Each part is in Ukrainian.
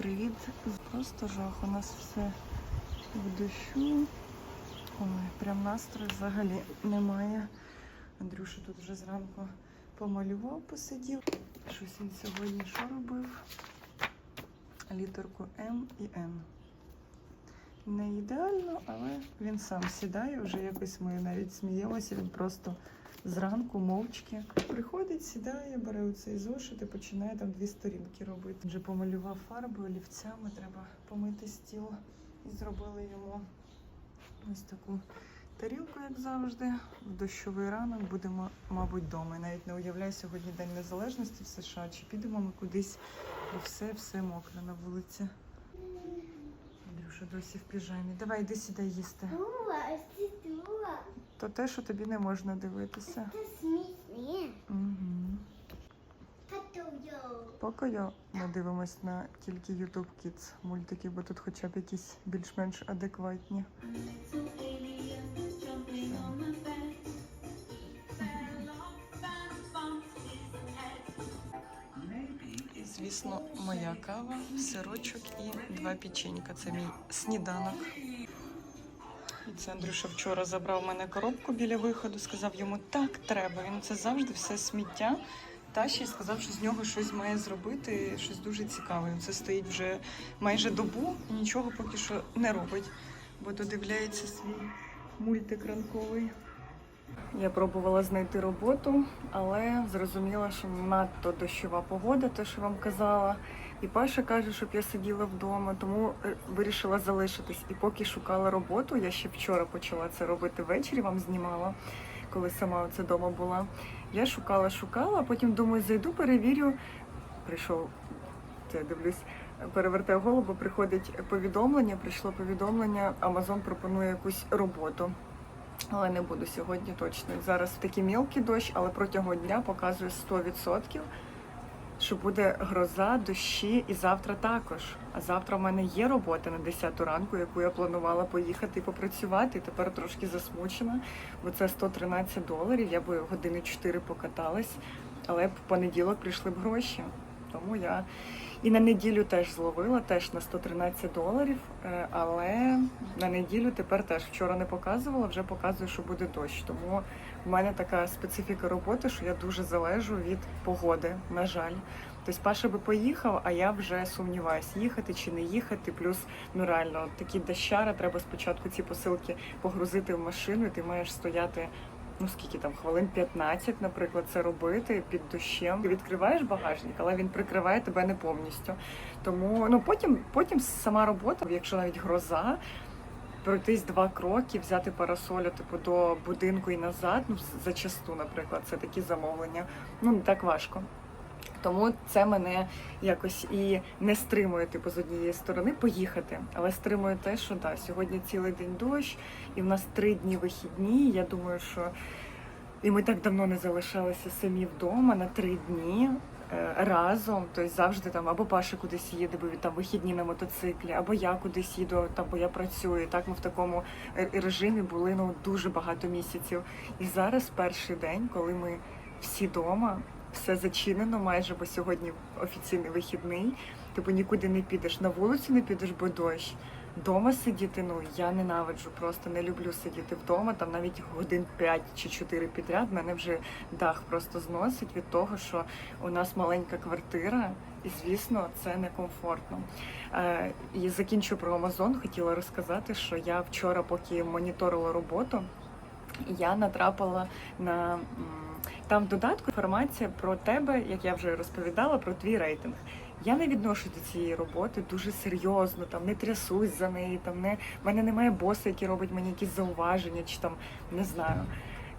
привіт. Просто жах. У нас все в дощу. Ой, прям настрою взагалі немає. Андрюша тут вже зранку помалював, посидів. Щось він сьогодні що робив? Літерку М і Н. Не ідеально, але він сам сідає, вже якось ми навіть сміємося. Він просто зранку мовчки приходить, сідає, бере цей зошит і починає там дві сторінки робити. Вже помалював фарбою, олівцями, треба помити стіл. І зробили йому ось таку тарілку, як завжди. В дощовий ранок будемо, мабуть, вдома. Навіть не уявляю сьогодні День Незалежності в США. Чи підемо ми кудись, бо все, все мокре на вулиці. Андрюша досі в піжамі. Давай, йди сюди їсти. Дула, ось це дула. То те, що тобі не можна дивитися. Угу. Поки я ми дивимось на тільки YouTube Kids мультики, бо тут хоча б якісь більш-менш адекватні. Звісно, моя кава, сирочок і два печенька. Це мій сніданок. Це Андрюша вчора забрав мене коробку біля виходу, сказав йому так треба. Він це завжди все сміття. Та й сказав, що з нього щось має зробити, щось дуже цікаве. Це стоїть вже майже добу і нічого поки що не робить, бо додивляється свій мультик ранковий. Я пробувала знайти роботу, але зрозуміла, що надто дощова погода, те, що вам казала. І Паша каже, щоб я сиділа вдома, тому е, вирішила залишитись. І поки шукала роботу, я ще вчора почала це робити ввечері, вам знімала, коли сама оце вдома була. Я шукала, шукала, а потім думаю, зайду, перевірю. Прийшов, це дивлюсь, перевертаю голову, приходить повідомлення, прийшло повідомлення, Амазон пропонує якусь роботу. Але не буду сьогодні точно. Зараз такий мілкий дощ, але протягом дня показує 100%, що буде гроза, дощі і завтра також. А завтра в мене є робота на 10 ранку, яку я планувала поїхати і попрацювати. Тепер трошки засмучена, бо це 113 доларів. Я би години 4 покаталась, але в понеділок прийшли б гроші. Тому я і на неділю теж зловила, теж на 113 доларів. е, Але на неділю тепер теж вчора не показувала, вже показую, що буде дощ. Тому в мене така специфіка роботи, що я дуже залежу від погоди, на жаль. Тобто Паша би поїхав, а я вже сумніваюсь, їхати чи не їхати. Плюс ну реально такі дощара, треба спочатку ці посилки погрузити в машину, і ти маєш стояти. Ну скільки там хвилин 15, наприклад, це робити під дощем. Ти відкриваєш багажник, але він прикриває тебе не повністю. Тому ну потім, потім сама робота, якщо навіть гроза, пройтись два кроки, взяти парасолю, типу до будинку і назад. Ну зачасту, наприклад, це такі замовлення. Ну не так важко. Тому це мене якось і не стримує, типу, з однієї сторони поїхати, але стримує те, що да, сьогодні цілий день дощ, і в нас три дні вихідні. Я думаю, що і ми так давно не залишалися самі вдома на три дні е, разом. Тобто завжди там або Паша кудись їде, бо там вихідні на мотоциклі, або я кудись їду, там бо я працюю. Так ми в такому е, режимі були ну дуже багато місяців. І зараз перший день, коли ми всі вдома. Все зачинено майже, бо сьогодні офіційний вихідний. Типу нікуди не підеш, на вулицю не підеш, бо дощ. Дома сидіти, ну я ненавиджу, просто не люблю сидіти вдома. Там навіть годин 5 чи 4 підряд мене вже дах просто зносить від того, що у нас маленька квартира, і звісно, це некомфортно. Е, і закінчу про Амазон. Хотіла розказати, що я вчора, поки моніторила роботу, я натрапила на. Там в додатку інформація про тебе, як я вже розповідала, про твій рейтинг. Я не відношу до цієї роботи дуже серйозно, там не трясусь за неї, там не в мене немає боса, який робить мені якісь зауваження, чи там не знаю.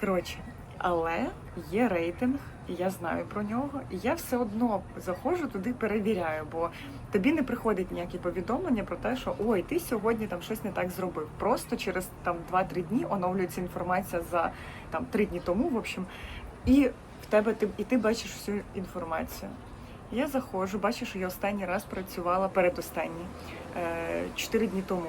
Коротше, але є рейтинг, і я знаю про нього, і я все одно заходжу туди, перевіряю, бо тобі не приходить ніякі повідомлення про те, що ой, ти сьогодні там щось не так зробив. Просто через там 2-3 дні оновлюється інформація за там 3 дні тому, в общем, і в тебе ти і ти бачиш всю інформацію. Я заходжу, бачу, що я останній раз працювала передостанній, е, 4 дні тому.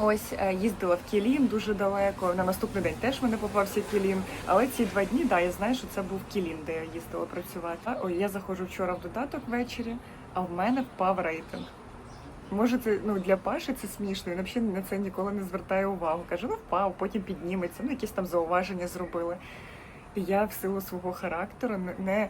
Ось е, їздила в Кілін дуже далеко. На наступний день теж мене попався Кілін. Але ці два дні, да, я знаю, що це був Кілін, де я їздила працювати. Ой, я заходжу вчора в додаток ввечері, а в мене впав рейтинг. Може, це ну для Паші це смішно. Він взагалі на це ніколи не звертає увагу. Каже, ну впав, потім підніметься. Ну, якісь там зауваження зробили. Я в силу свого характеру не- не,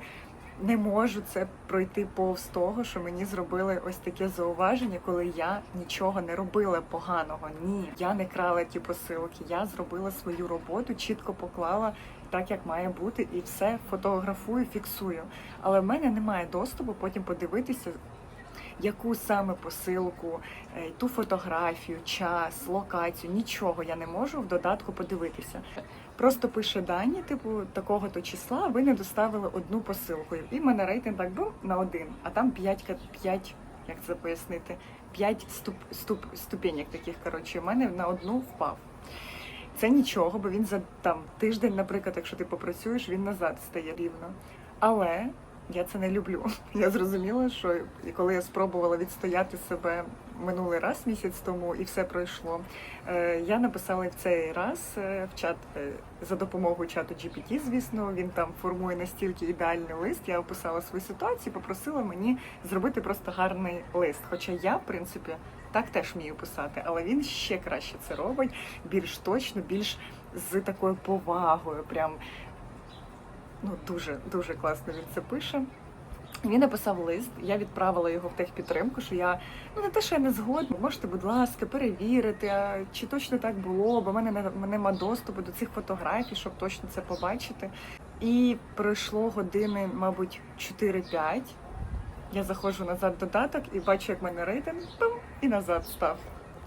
не можу це пройти повз того, що мені зробили ось таке зауваження, коли я нічого не робила поганого. Ні, я не крала ті посилки. Я зробила свою роботу, чітко поклала так, як має бути, і все фотографую, фіксую. Але в мене немає доступу потім подивитися, яку саме посилку, е, ту фотографію, час, локацію, нічого я не можу в додатку подивитися. Просто пише дані, типу такого-то числа, ви не доставили одну посилку. І в мене рейтинг так був на один, а там 5, 5 як це пояснити, 5 ступ, ступ, ступенек таких. Коротше, у мене на одну впав. Це нічого, бо він за там тиждень, наприклад, якщо ти попрацюєш, він назад стає рівно. Але я це не люблю. Я зрозуміла, що коли я спробувала відстояти себе минулий раз місяць тому, і все пройшло. е, Я написала в цей раз е, в чат е, за допомогою чату GPT, звісно, він там формує настільки ідеальний лист. Я описала свою ситуацію, попросила мені зробити просто гарний лист. Хоча я, в принципі, так теж вмію писати, але він ще краще це робить, більш точно, більш з такою повагою. Прям ну дуже дуже класно він це пише. Він написав лист, я відправила його в техпідтримку, що я ну не те, що я не згодна. Можете, будь ласка, перевірити, а чи точно так було, бо в мене не- нема доступу до цих фотографій, щоб точно це побачити. І пройшло години, мабуть, 4-5. Я заходжу назад в додаток і бачу, як в мене рейтинг пим, і назад став.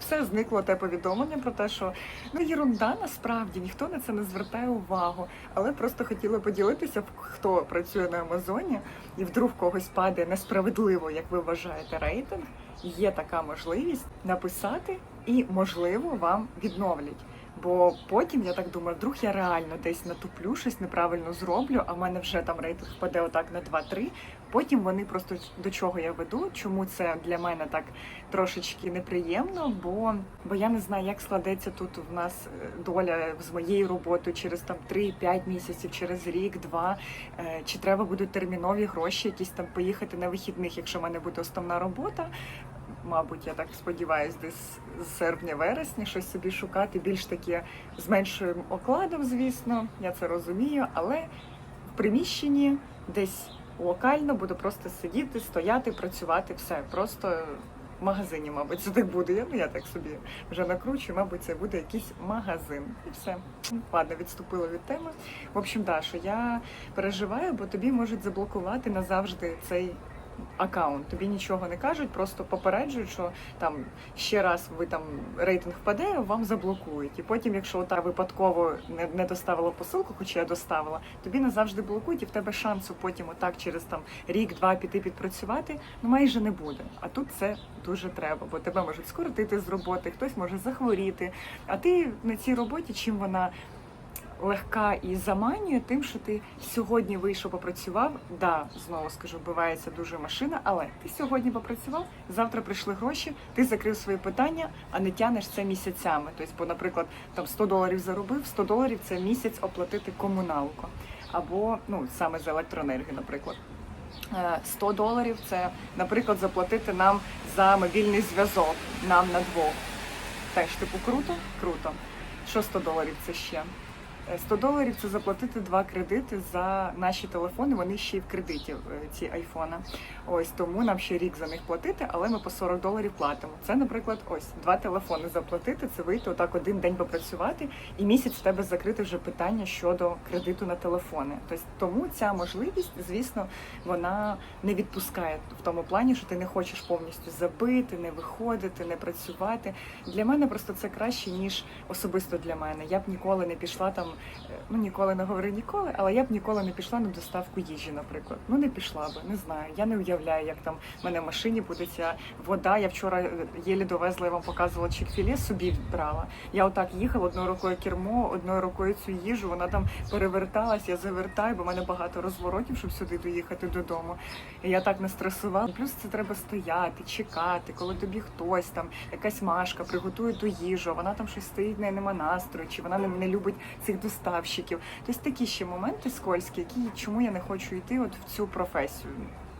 Все зникло те повідомлення про те, що ну єрунда насправді ніхто на це не звертає увагу. Але просто хотіла поділитися, хто працює на Амазоні, і вдруг когось падає несправедливо, як ви вважаєте, рейтинг. Є така можливість написати, і можливо вам відновлять. Бо потім я так думаю, вдруг я реально десь натуплю, щось неправильно зроблю, а в мене вже там рейтинг впаде отак на 2-3. Потім вони просто до чого я веду, чому це для мене так трошечки неприємно, бо, бо я не знаю, як складеться тут в нас е, доля з моєю роботою через там 3-5 місяців, через рік, два. Е, Чи треба будуть термінові гроші, якісь там поїхати на вихідних, якщо в мене буде основна робота. Мабуть, я так сподіваюся, десь з серпня-вересня щось собі шукати, більш таке з меншим окладом, звісно, я це розумію, але в приміщенні десь локально буду просто сидіти, стояти, працювати, все. Просто в магазині, мабуть, це так буде. Я, ну, я так собі вже накручую, мабуть, це буде якийсь магазин. І все. Ладно, відступила від теми. В общем, Даша, я переживаю, бо тобі можуть заблокувати назавжди цей аккаунт. Тобі нічого не кажуть, просто попереджують, що там ще раз ви там рейтинг впаде, вам заблокують. І потім, якщо та випадково не, не доставила посилку, хоча я доставила, тобі назавжди блокують, і в тебе шансу потім отак через там рік-два піти підпрацювати, ну майже не буде. А тут це дуже треба, бо тебе можуть скоротити з роботи, хтось може захворіти. А ти на цій роботі, чим вона легка і заманює тим, що ти сьогодні вийшов, попрацював. Да, знову скажу, вбивається дуже машина, але ти сьогодні попрацював, завтра прийшли гроші, ти закрив свої питання, а не тянеш це місяцями. Тобто, бо, наприклад, там 100 доларів заробив, 100 доларів це місяць оплатити комуналку. Або ну саме за електроенергію, наприклад. Е, 100 доларів це, наприклад, заплатити нам за мобільний зв'язок, нам на двох. Теж типу круто? Круто. Що 100 доларів це ще? Е, 100 доларів це заплатити два кредити за наші телефони. Вони ще й в кредиті е, ці айфони. Ось тому нам ще рік за них платити, але ми по 40 доларів платимо. Це, наприклад, ось два телефони заплатити. Це вийти отак один день попрацювати, і місяць в тебе закрити вже питання щодо кредиту на телефони. Тобто тому ця можливість, звісно, вона не відпускає в тому плані, що ти не хочеш повністю забити, не виходити, не працювати. Для мене просто це краще ніж особисто для мене. Я б ніколи не пішла там, ну ніколи не говорю ніколи, але я б ніколи не пішла на доставку їжі, наприклад. Ну не пішла би, не знаю. Я не уявляю, як там в мене в машині буде ця вода. Я вчора е, єлі довезла, я вам показувала чек-філе, собі брала. Я отак їхала одною рукою кермо, одною рукою цю їжу. Вона там переверталась, я завертаю, бо в мене багато розворотів, щоб сюди доїхати додому. І я так не стресувала. Плюс це треба стояти, чекати, коли тобі хтось там, якась машка приготує ту їжу, вона там щось стоїть, неї нема настрою, чи вона не любить цих доставщиків. Тобто такі ще моменти скользькі, які чому я не хочу йти от в цю професію.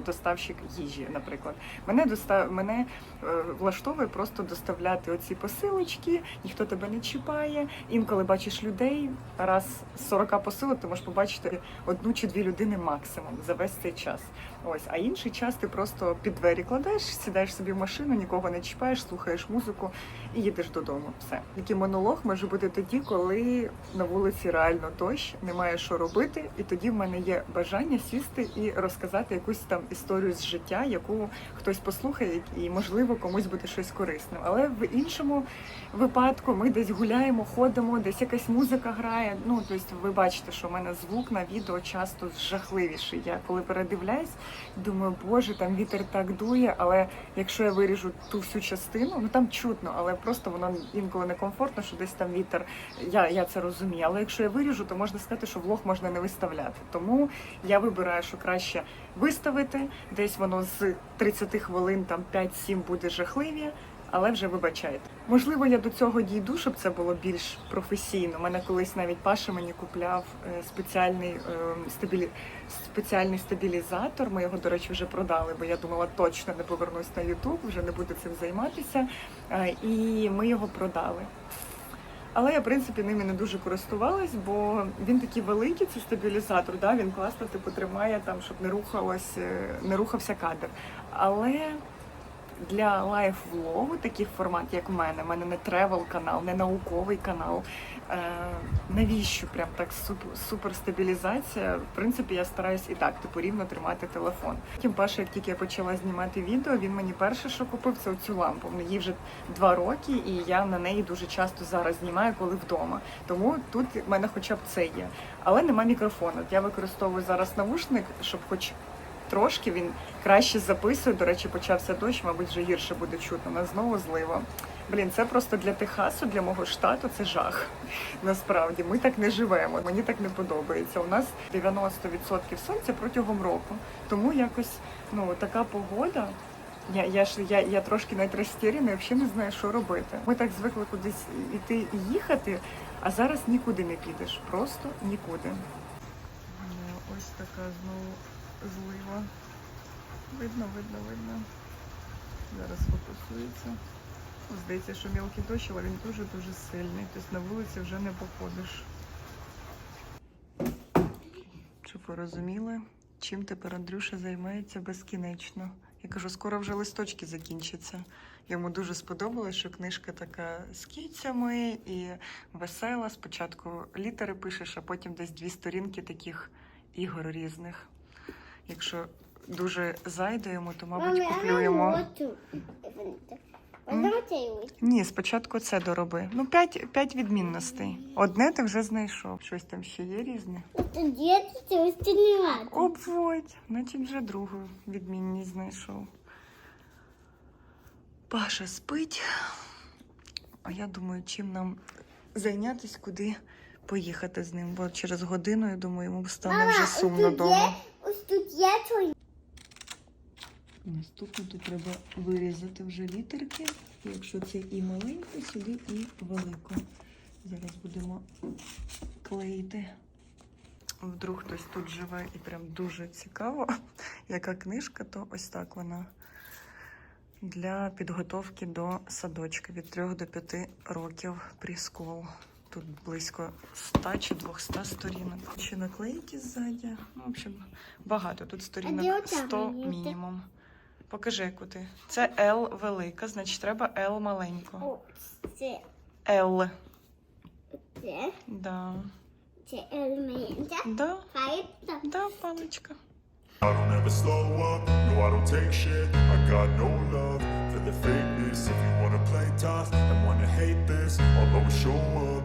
Доставщик їжі, наприклад. Мене достав мене е, влаштовує просто доставляти оці посилочки, ніхто тебе не чіпає. Інколи бачиш людей, раз з 40 посилок ти можеш побачити одну чи дві людини максимум за весь цей час. Ось, а інший час ти просто під двері кладеш, сідаєш собі в машину, нікого не чіпаєш, слухаєш музику і їдеш додому. Все. Такий монолог може бути тоді, коли на вулиці реально дощ, немає що робити, і тоді в мене є бажання сісти і розказати якусь там історію з життя, яку хтось послухає, і можливо комусь буде щось корисним. Але в іншому випадку ми десь гуляємо, ходимо, десь якась музика грає. Ну тобто, ви бачите, що в мене звук на відео часто жахливіший. Я коли передивляюсь, думаю, боже, там вітер так дує, але якщо я виріжу ту всю частину, ну там чутно, але просто воно інколи некомфортно, що десь там вітер. Я, я це розумію. Але якщо я виріжу, то можна сказати, що влог можна не виставляти. Тому я вибираю, що краще виставити. Десь воно з 30 хвилин, там 5-7 буде жахливі. Але вже вибачайте. Можливо, я до цього дійду, щоб це було більш професійно. У мене колись навіть Паша мені купляв е, спеціальний е, стабілі... спеціальний стабілізатор. Ми його, до речі, вже продали, бо я думала, точно не повернусь на Ютуб, вже не буду цим займатися. Е, І ми його продали. Але я, в принципі, ними не дуже користувалась, бо він такий великий, це стабілізатор. Да? Він класно типу, тримає там, щоб не рухалось, е, не рухався кадр. Але для лайф-влогу, таких формат, як в мене, в мене не тревел канал, не науковий канал. Е, навіщо прям так супер, супер? В принципі, я стараюсь і так типу рівно тримати телефон. Тим паче, як тільки я почала знімати відео, він мені перше, що купив, це цю лампу. Їй вже два роки, і я на неї дуже часто зараз знімаю, коли вдома. Тому тут в мене хоча б це є. Але нема мікрофону. Я використовую зараз навушник, щоб хоч трошки він краще записує. До речі, почався дощ, мабуть, вже гірше буде чутно. У нас знову злива. Блін, це просто для Техасу, для мого штату це жах. Насправді ми так не живемо. Мені так не подобається. У нас 90% сонця протягом року. Тому якось ну така погода. Я, я ж я, я трошки навіть розтіряна, і взагалі не знаю, що робити. Ми так звикли кудись іти і їхати, а зараз нікуди не підеш. Просто нікуди. Ось така знову злива. Видно, видно, видно. Зараз фокусується. Здається, що мілкий дощ, але він дуже-дуже сильний. Тобто на вулиці вже не походиш. Щоб ви розуміли, чим тепер Андрюша займається безкінечно. Я кажу, скоро вже листочки закінчаться. Йому дуже сподобалось, що книжка така з кіцями і весела. Спочатку літери пишеш, а потім десь дві сторінки таких ігор різних. Якщо дуже зайде йому, то, мабуть, куплю йому. Можна цей Ні, спочатку це дороби. Ну, п'ять, п'ять відмінностей. Одне ти вже знайшов. Щось там ще є різне. Обводь, значить вже другу відмінність знайшов. Паша спить. А я думаю, чим нам зайнятися, куди поїхати з ним. Бо через годину, я думаю, йому стане вже сумно вдома. Ось тут є. Наступно тут треба вирізати вже літерки. Якщо це і маленьку, сюди і велику. Зараз будемо клеїти. Вдруг хтось тут живе і прям дуже цікаво, яка книжка, то ось так вона для підготовки до садочка від 3 до 5 років пріскол. Тут близько 100 чи 200 сторінок. Ще наклейки ззаді. Ну, в общем, багато. Тут сторінок 100 мінімум. Покажи, яку ти. Це L велика, значить треба L маленьку. О, це, L. це, Да. це елемент. Да, Хай да, паличка. I don't ever slow up, no I don't take shit I got no love for the fakeness If you wanna play tough and wanna hate this I'll always show up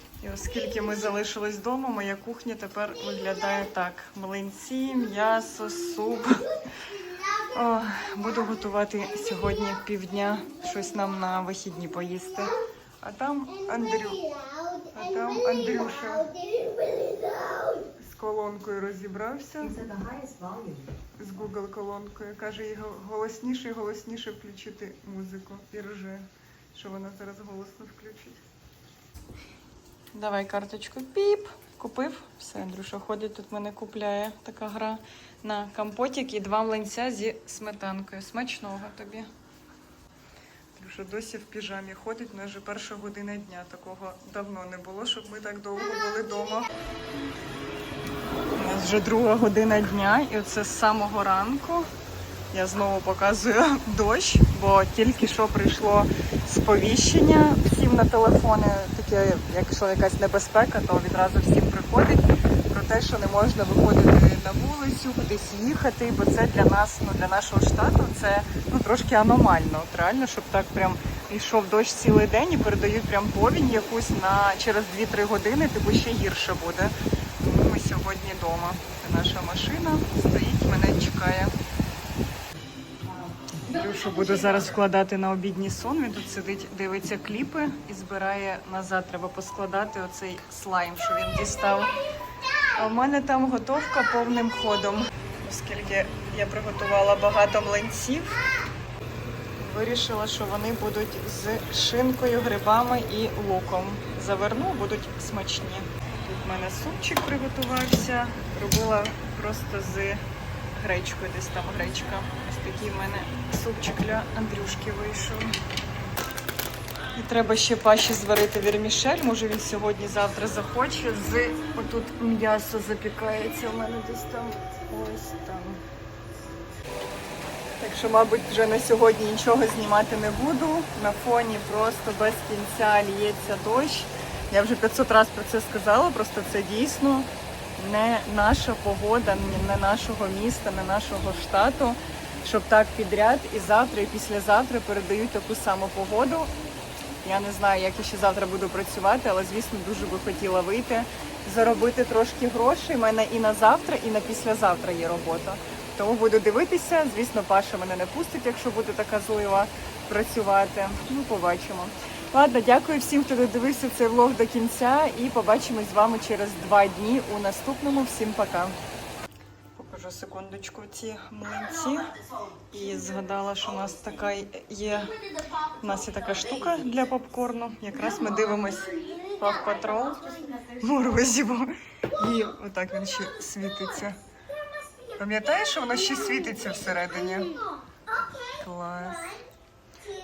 І оскільки ми залишились вдома, моя кухня тепер виглядає так: млинці, м'ясо, суп. О, буду готувати сьогодні півдня щось нам на вихідні поїсти. А там Андрю, а там Андрюша з колонкою розібрався. З Google колонкою. Каже, їй го- голосніше і голосніше включити музику. І рже, що вона зараз голосно включить. Давай карточку. Піп. Купив. Все, Андрюша ходить, тут мене купляє така гра на компотик і два млинця зі сметанкою. Смачного тобі. Андрюша досі в піжамі ходить, у нас вже перша година дня. Такого давно не було, щоб ми так довго були вдома. У нас вже друга година дня, і оце з самого ранку я знову показую дощ, бо тільки що прийшло сповіщення всім на телефони, таке, якщо якась небезпека, то відразу всім приходить про те, що не можна виходити на вулицю, кудись їхати, бо це для нас, ну для нашого штату, це ну трошки аномально. От реально, щоб так прям йшов дощ цілий день і передають прям повінь якусь на через 2-3 години, типу ще гірше буде. Тому ми сьогодні вдома. Наша машина стоїть, мене чекає. Люшу буду зараз вкладати на обідній сон. Він тут сидить, дивиться кліпи і збирає назад. Треба поскладати оцей слайм, що він дістав. А в мене там готовка повним ходом. Оскільки я приготувала багато млинців, вирішила, що вони будуть з шинкою, грибами і луком. Заверну, будуть смачні. Тут в мене супчик приготувався. Робила просто з гречкою, десь там гречка. Такий в мене супчик для Андрюшки вийшов. І треба ще паші зварити вермішель. Може він сьогодні-завтра захоче. З отут м'ясо запікається. У мене десь там ось там. Так що, мабуть, вже на сьогодні нічого знімати не буду. На фоні просто без кінця лється дощ. Я вже 500 разів про це сказала, просто це дійсно не наша погода, не нашого міста, не нашого штату, щоб так підряд і завтра, і післязавтра передають таку саму погоду. Я не знаю, як я ще завтра буду працювати, але звісно дуже би хотіла вийти, заробити трошки грошей. У мене і на завтра, і на післязавтра є робота. Тому буду дивитися. Звісно, Паша мене не пустить, якщо буде така злива працювати. Ну, побачимо. Ладно, дякую всім, хто додивився цей влог до кінця, і побачимось з вами через два дні у наступному. Всім пока. Секундочку ці млинці. І згадала, що у нас така є. У нас є така штука для попкорну. Якраз ми дивимось Пав Патрол морозиво. І отак він ще світиться. Пам'ятаєш, що воно ще світиться всередині? Клас.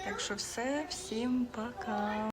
Так що все, всім пока.